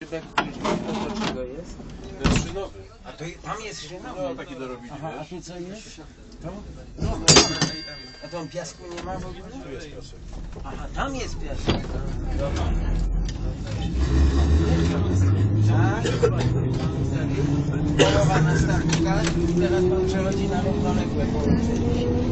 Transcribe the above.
Rybek, który to do czego jest? To jest szynowy. A to tam jest szynowy. No taki dorobili, Aha, a tu co jest? To? A tam piasku nie ma w ogóle? Tu jest piasek. Aha, tam jest piasek. Tak? Połowa nastawnika, teraz pan przechodzi na równoległe połączenie.